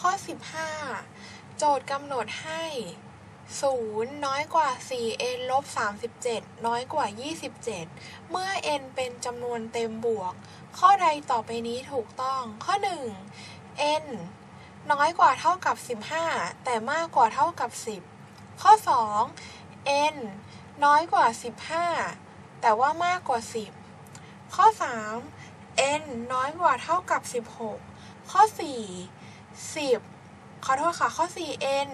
ข้อ 15 โจทย์กำหนดให้ 0 น้อยกว่า 4n ลบ 37 น้อยกว่า 27 เมื่อ n เป็นจำนวนเต็มบวก ข้อใดต่อไปนี้ถูกต้อง ข้อ 1 n น้อยกว่าเท่ากับ 15 แต่มากกว่าเท่ากับ 10 ข้อ 2 n น้อยกว่า 15 แต่ว่ามากกว่า 10 ข้อ 3 n น้อยกว่าเท่ากับ 16 ข้อ 4 10 ขอโทษค่ะข้อ 4 n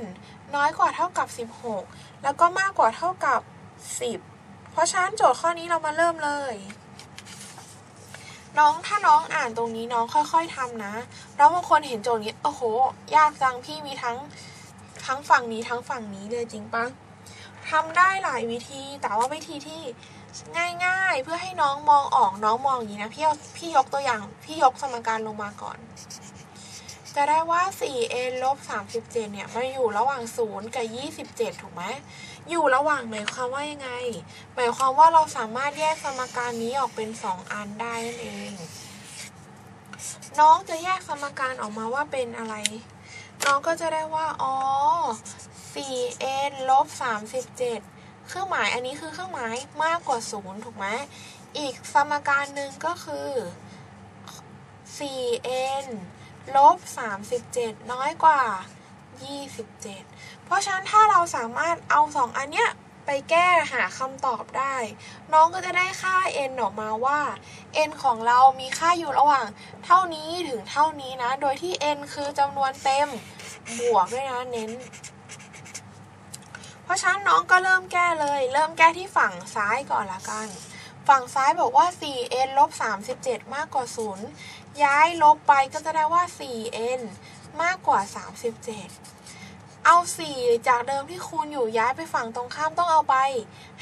น้อยกว่าเท่ากับ 16 แล้วก็มากกว่าเท่ากับ 10 เพราะฉะนั้นโจทย์ข้อนี้เรามาเริ่มเลย น้องถ้าน้องอ่านตรงนี้น้องค่อยๆทำนะแล้วบางคนเห็นโจทย์นี้โอ้โห ยากจังพี่มีทั้งทั้งฝั่งนี้ทั้งฝั่งนี้เลยจริงปะทำได้หลายวิธีแต่ว่าวิธีที่ง่ายๆ เพื่อให้น้องมองออกน้องมองอย่างนี้นะพี่พี่ยกตัวอย่างพี่ยกสมการลงมาก่อน จะได้ว่า 4n ลบ37 เนี่ยมันอยู่ระหว่าง 0 กับ 27 ถูกไหม อยู่ระหว่างหมายความว่ายังไง หมายความว่าเราสามารถแยกสมการนี้ออกเป็น 2 อันได้นั่นเอง น้องจะแยกสมการออกมาว่าเป็นอะไร น้องก็จะได้ว่า อ๋อ 4n ลบ37 เครื่องหมายอันนี้คือเครื่องหมายมากกว่า 0 ถูกไหม อีกสมการหนึ่งก็คือ 4n ลบ 37 น้อยกว่า 27 เพราะฉะนั้นถ้าเราสามารถเอา 2 อันเนี้ยไปแก้หาคำตอบได้ น้องก็จะได้ค่า n ออกมาว่า n ของเรามีค่าอยู่ระหว่าง เท่านี้ถึงเท่านี้นะ โดยที่ n คือจำนวนเต็มบวกด้วยนะเน้น เพราะฉะนั้นน้องก็เริ่มแก้เลย เริ่มแก้ที่ฝั่งซ้ายก่อนละกัน ฝั่งซ้ายบอกว่า 4n ลบ37 มากกว่า 0 ย้ายลบไปก็จะได้ว่า 4n มากกว่า 37 เอา 4 จากเดิมที่คูณอยู่ย้ายไปฝั่งตรงข้ามต้องเอาไป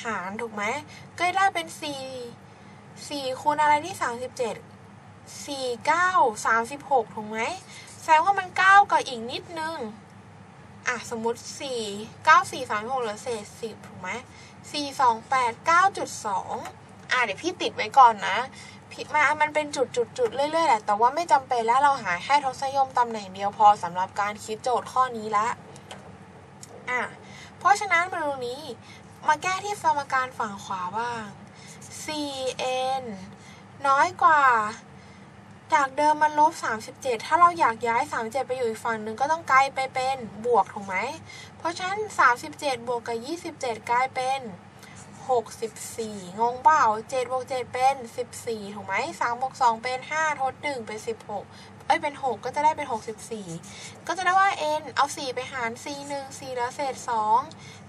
หารถูกไหม ก็ได้เป็น 4 4 คูณอะไรที่ 37 4 9 36 ถูกไหม แสดงว่ามัน 9กับอีกนิดนึง อะ สมมติ 4 9 4 3 6เหลือเศษ 10 ถูกไหม 4 2 8 9.2 อะ เดี๋ยวพี่ติดไว้ก่อนนะ พี่มามันเป็นจุดจุดจุดเรื่อยๆแหละ แต่ว่าไม่จำเป็นแล้วเราหาแค่ทศนิยมตำแหน่งเดียวพอสำหรับการคิดโจทย์ข้อนี้ละอะเพราะฉะนั้นมาตรงนี้ มาแก้ที่สมการฝั่งขวาบ้าง cn น้อยกว่า จากเดิมมันลบ 37 ถ้าเราอยากย้าย 37 ไปอยู่อีกฝั่งหนึ่งก็ต้องกลายไปเป็นบวกถูกไหม เพราะฉะนั้น 37 บวกกับ 27 กลายเป็น หกสิบสี่งงเปล่าเจ็ดบวกเจ็ดเป็นสิบสี่ถูกไหมสามบวกสองเป็นห้าทดหนึ่งเป็นสิบหกเอ้ยเป็นหกก็จะได้เป็นหกสิบสี่ก็จะได้ว่า n เอาสี่ไปหาร c หนึ่ง c แล้วเศษสอง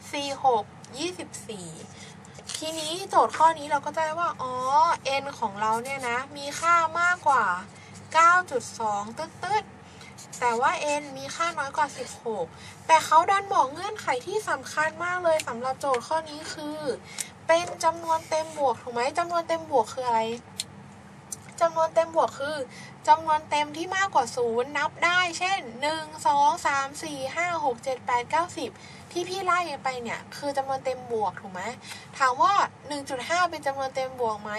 c หกยี่สิบสี่ทีนี้โจทย์ข้อนี้เราก็จะได้ว่า อ๋อ n ของเราเนี่ยนะ มีค่ามากกว่าเก้าจุดสองตึ๊ดๆ แต่ว่า n มีค่าน้อยกว่า 16 แต่เขาดันบอกเงื่อนไขที่สำคัญมากเลยสำหรับโจทย์ข้อนี้คือ เป็นจำนวนเต็มบวกถูกไหมจำนวนเต็มบวกคืออะไรจำนวนเต็มบวกคือจำนวนเต็มที่มากกว่า 0 นับได้ เช่น 1 2 3 4 5 6 7 8 9 10 ที่พี่ไล่ไปเนี่ย คือจำนวนเต็มบวกถูกไหมถามว่า 1.5 เป็นจำนวนเต็มบวกไหม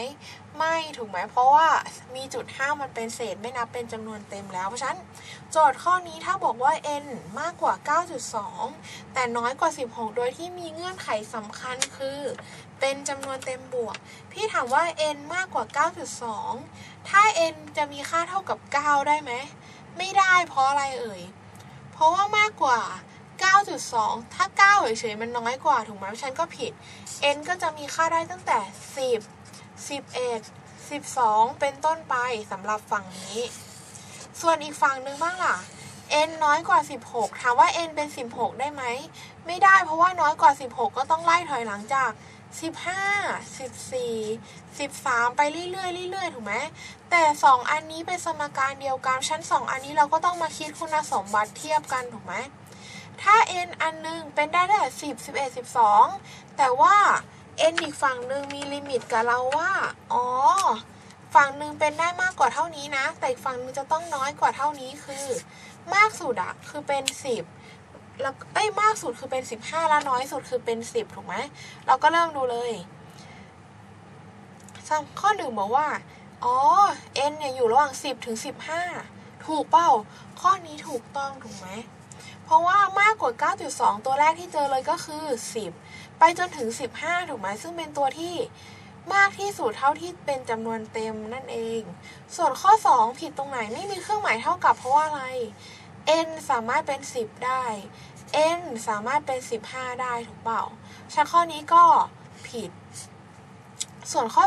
ไม่ถูกไหมเพราะว่ามีจุด5มันเป็นเศษไม่นับเป็นจำนวนเต็มแล้วเพราะฉะนั้นโจทย์ข้อนี้ถ้าบอกว่า n มากกว่า 9.2 แต่น้อยกว่า 16 โดยที่มีเงื่อนไขสำคัญคือ เป็นจำนวนเต็มบวก พี่ถามว่า n มากกว่า 9.2 ถ้า n จะมีค่าเท่ากับ 9 ได้ไหมไม่ได้เพราะอะไรเอ่ยเพราะว่ามากกว่า 9.2 ถ้า 9 เฉยๆมันน้อยกว่า ถูกไหมฉันก็ผิด n ก็จะมีค่าได้ตั้งแต่ 10 11 12 เป็นต้นไปสำหรับฝั่งนี้ ส่วนอีกฝั่งหนึ่งบ้างล่ะ n น้อยกว่า 16 ถามว่า n เป็น 16 ได้ไหม ไม่ได้เพราะว่าน้อยกว่า 16 ก็ต้องไล่ถอยหลังจาก 15 14 13 ไปเรื่อยๆเรื่อยๆถูกไหมแต่ 2 อันนี้เป็นสมการเดียวกันชั้น 2 อันนี้เราก็ต้องมาคิดคุณสมบัติเทียบกันถูกไหม ถ้า n อันหนึงเป็นได้แต่10 11 12แต่ว่า n อีกฝั่งหนึ่งมีลิมิตกับเราว่า อ๋อ ฝั่งหนึ่งเป็นได้มากกว่าเท่านี้นะ แต่อีกฝั่งนึงจะต้องน้อยกว่าเท่านี้คือ มากสุดอะคือเป็น10แล้วเอ้ยมากสุดคือเป็น15แล้วน้อยสุดคือเป็น10ถูกไหมเราก็เริ่มดูเลยข้อหนึ่งบอกว่า อ๋อ n เนี่ยอยู่ระหว่าง10ถึง15ถูกเปล่าข้อนี้ถูกต้องถูกไหม เพราะว่ามากกว่า 9.2 ตัวแรกที่เจอเลยก็คือ 10 ไปจนถึง 15 ถูกไหมซึ่งเป็นตัวที่มากที่สุดเท่าที่เป็นจำนวนเต็มนั่นเอง ส่วนข้อ 2 ผิดตรงไหนไม่มีเครื่องหมายเท่ากับเพราะว่าอะไร n สามารถเป็น 10 ได้ n สามารถเป็น 15 ได้ถูกเปล่าฉะนั้นข้อนี้ก็ผิด ส่วนข้อ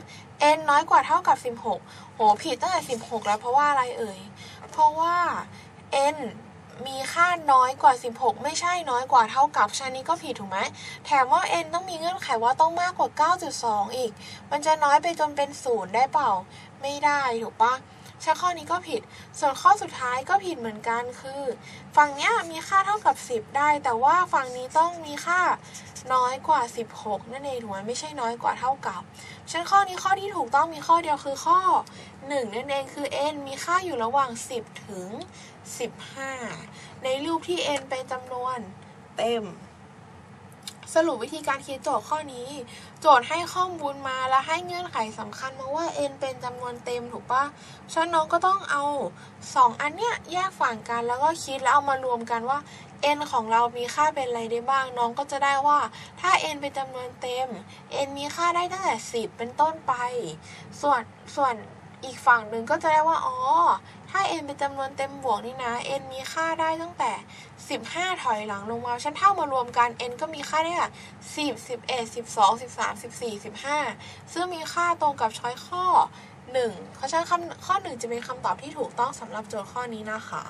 3 n น้อยกว่าเท่ากับ 16 โห ผิดตั้งแต่ 16 แล้วเพราะว่าอะไรเอ่ย เพราะว่า n มีค่าน้อยกว่า 16 ไม่ใช่น้อยกว่าเท่ากับชานี้ก็ผิดถูกไหมแถมว่า n ต้องมีเงื่อนไขว่าต้องมากกว่า 9.2 อีก มันจะน้อยไปจนเป็นศูนย์ได้เปล่า ไม่ได้ถูกปะ ใช่ข้อนี้ก็ผิด ส่วนข้อสุดท้ายก็ผิดเหมือนกันคือ ฝั่งเนี้ยมีค่าเท่ากับ 10 ได้ แต่ว่าฝั่งนี้ต้องมีค่าน้อยกว่า 16 นั่นเองถูกไหมไม่ใช่น้อยกว่าเท่ากับฉันข้อนี้ข้อที่ถูกต้องมีข้อเดียวคือข้อ 1 นั่นเองคือ n มีค่าอยู่ระหว่าง 10 ถึง 15 ในรูปที่ n เป็นจำนวนเต็ม สรุปวิธีการคิดโจทย์ข้อนี้ โจทย์ให้ข้อมูลมาแล้วให้เงื่อนไขสำคัญมาว่า n เป็นจำนวนเต็มถูกปะฉะนั้นน้องก็ต้องเอา 2 อันเนี้ยแยกฝั่งกันแล้วก็คิดแล้วเอามารวมกันว่า n ของเรามีค่าเป็นอะไรได้บ้าง น้องก็จะได้ว่า ถ้า n เป็นจำนวนเต็ม n มีค่าได้ตั้งแต่ 10 เป็นต้นไป ส่วนส่วนอีกฝั่งหนึ่งก็จะได้ว่า อ๋อ ถ้า n เป็นจำนวนเต็มบวกนี่นะ n มีค่าได้ตั้งแต่ 15 ถอยหลังลงมาฉันเท่ามารวมกัน n ก็มีค่าได้ค่ะ10 11 12 13 14 15 ซึ่งมีค่าตรงกับช้อยข้อ 1 เพราะฉะนั้นข้อ 1 จะเป็นคำตอบที่ถูกต้องสำหรับโจทย์ข้อนี้นะคะ